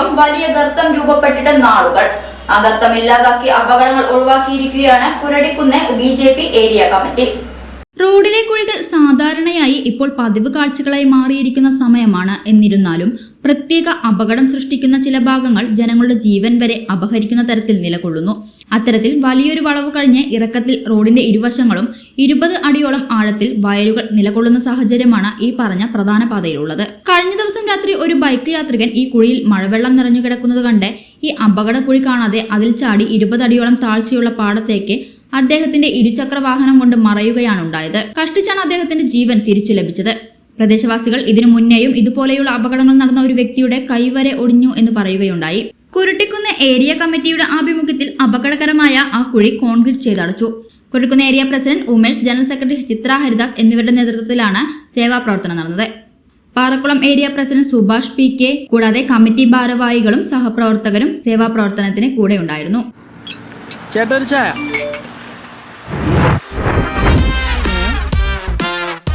സമീപം വലിയ ഗർത്തം രൂപപ്പെട്ടിട്ട് നാളുകൾ. ആ ഗർത്തം ഇല്ലാതാക്കി അപകടങ്ങൾ ഒഴിവാക്കിയിരിക്കുകയാണ് കുരടിക്കുന്ന് ബി ഏരിയ കമ്മിറ്റി. റോഡിലെ കുഴികൾ സാധാരണയായി ഇപ്പോൾ പതിവ് കാഴ്ചകളായി മാറിയിരിക്കുന്ന സമയമാണ് എന്നിരുന്നാലും പ്രത്യേക അപകടം സൃഷ്ടിക്കുന്ന ചില ഭാഗങ്ങൾ ജനങ്ങളുടെ ജീവൻ വരെ അപഹരിക്കുന്ന തരത്തിൽ നിലകൊള്ളുന്നു. അത്തരത്തിൽ വലിയൊരു വളവ് കഴിഞ്ഞ് ഇറക്കത്തിൽ റോഡിന്റെ ഇരുവശങ്ങളും ഇരുപത് അടിയോളം ആഴത്തിൽ വയലുകൾ നിലകൊള്ളുന്ന സാഹചര്യമാണ് ഈ പറഞ്ഞ പ്രധാന പാതയിലുള്ളത്. കഴിഞ്ഞ ദിവസം രാത്രി ഒരു ബൈക്ക് യാത്രികൻ ഈ കുഴിയിൽ മഴവെള്ളം നിറഞ്ഞു കിടക്കുന്നത് കണ്ട് ഈ അപകട കുഴി കാണാതെ അതിൽ ചാടി ഇരുപത് അടിയോളം താഴ്ചയുള്ള പാടത്തേക്ക് അദ്ദേഹത്തിന്റെ ഇരുചക്ര വാഹനം കൊണ്ട് മറയുകയാണ് ഉണ്ടായത്. കഷ്ടിച്ചാണ് അദ്ദേഹത്തിന്റെ ജീവൻ തിരിച്ചു ലഭിച്ചത്. പ്രദേശവാസികൾ ഇതിനു മുന്നേയും ഇതുപോലെയുള്ള അപകടങ്ങൾ നടന്ന ഒരു വ്യക്തിയുടെ കൈവരെ ഒടിഞ്ഞു എന്ന് പറയുകയുണ്ടായി. കുരുട്ടിക്കുന്ന് ഏരിയ കമ്മിറ്റിയുടെ ആഭിമുഖ്യത്തിൽ അപകടകരമായ ആ കുഴി concrete ചെയ്തടച്ചു. Kuruttikkunnu area president Umesh general secretary Chithra Haridas എന്നിവരുടെ നേതൃത്വത്തിലാണ് സേവാ പ്രവർത്തനം നടന്നത്. Parakkulam area president Subhash P K കൂടാതെ കമ്മിറ്റി ഭാരവാഹികളും സഹപ്രവർത്തകരും സേവാപ്രവർത്തനത്തിന് കൂടെ ഉണ്ടായിരുന്നു ചേട്ടാ